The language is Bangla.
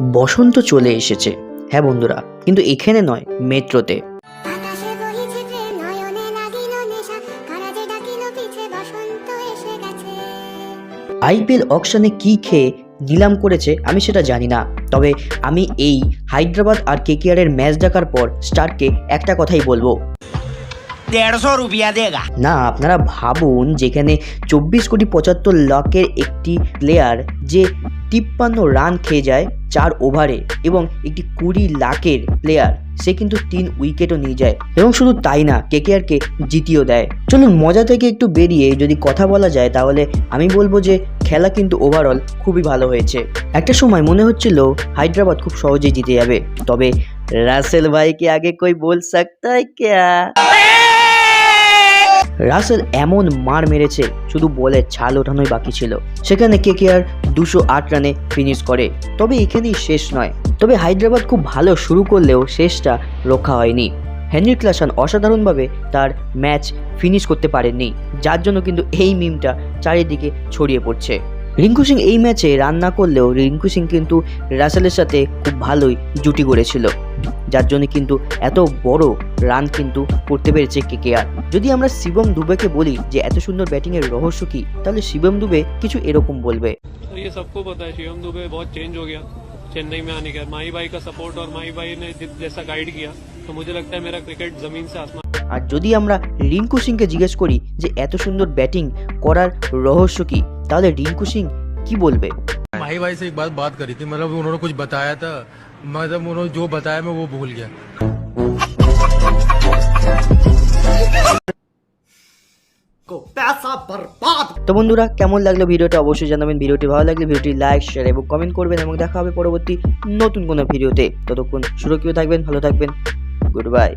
বসন্ত চলে এসেছে। হ্যাঁ বন্ধুরা কিন্তু এখানে নয় মেট্রোতে। আইপিএল অকশনে কি খেয়ে নিলাম করেছে আমি সেটা জানি না। তবে আমি এই হায়দ্রাবাদ আর কেকেআর এর ম্যাচ দেখার পর স্টারকে একটা কথাই বলব। রুপিয়া না আপনারা ভাবুন যেখানে চব্বিশ কোটি পঁচাত্তর লাখের একটি প্লেয়ার যে তিপ্পান্ন রান খেয়ে যায় চার ওভারে এবং একটি কুড়ি লাখের প্লেয়ার সে কিন্তু তিন উইকেটও নিয়ে যায়। এবং শুধু তাই না কেকেআরকে জিতিয়ে দেয়। চলুন, মজা থেকে একটু বেরিয়ে যদি কথা বলা যায়, তাহলে আমি বলব যে খেলা কিন্তু ওভারঅল খুবই ভালো হয়েছে। একটা সময় মনে হচ্ছিল হায়দ্রাবাদ খুব সহজেই জিতে যাবে। তবে রাসেল ভাইকে আগে কই বল সকতা হ্যাঁ রাসেল এমন মার মেরেছে, শুধু বলে ছাল ওঠানোই বাকি ছিল। সেখানে কে কে আর দুশো আট রানে ফিনিশ করে। তবে এখানেই শেষ নয়। তবে হায়দ্রাবাদ খুব ভালো শুরু করলেও শেষটা রক্ষা হয়নি। হেনরি ক্লাসান অসাধারণভাবে তার ম্যাচ ফিনিশ করতে পারেননি, যার জন্য কিন্তু এই মিমটা চারিদিকে ছড়িয়ে পড়ছে। রিঙ্কু সিং এই ম্যাচে রান না করলেও রিঙ্কু সিং কিন্তু রাসেলের সাথে খুব ভালোই জুটি গড়েছিল। যার জন্য কিন্তু এত বড় রান কিন্তু করতে পেরেছে কেকেআর যদি আমরা শিবম দুবেকে বলি যে এত সুন্দর ব্যাটিংয়ের রহস্য কি তাহলে শিবম দুবে কিছু এরকম বলবে तो ये सबको पता है शिवम दुबे बहुत चेंज हो गया चेन्नई में आने के बाद माही भाई का सपोर्ट और माही भाई ने जिस- जैसा गाइड किया तो मुझे लगता है मेरा क्रिकेट जमीन से आसमान আর যদি আমরা রিঙ্কু সিংকে জিজ্ঞেস করি যে এত সুন্দর ব্যাটিং করার রহস্য কি তাহলে রিঙ্কু সিং কি বলবে माही भाई से एक बात बात करी थी मतलब उन्होंने कुछ बताया था मतलब उन्होंने जो बताया मैं वो भूल गया তো বন্ধুরা কেমন লাগলো ভিডিওটা অবশ্যই জানাবেন ভিডিওটি ভালো লাগলে ভিডিওটি লাইক শেয়ার এবং কমেন্ট করবেন এবং দেখা হবে পরবর্তী নতুন কোনো ভিডিওতে ততক্ষণ সুরক্ষিত থাকবেন ভালো থাকবেন গুড বাই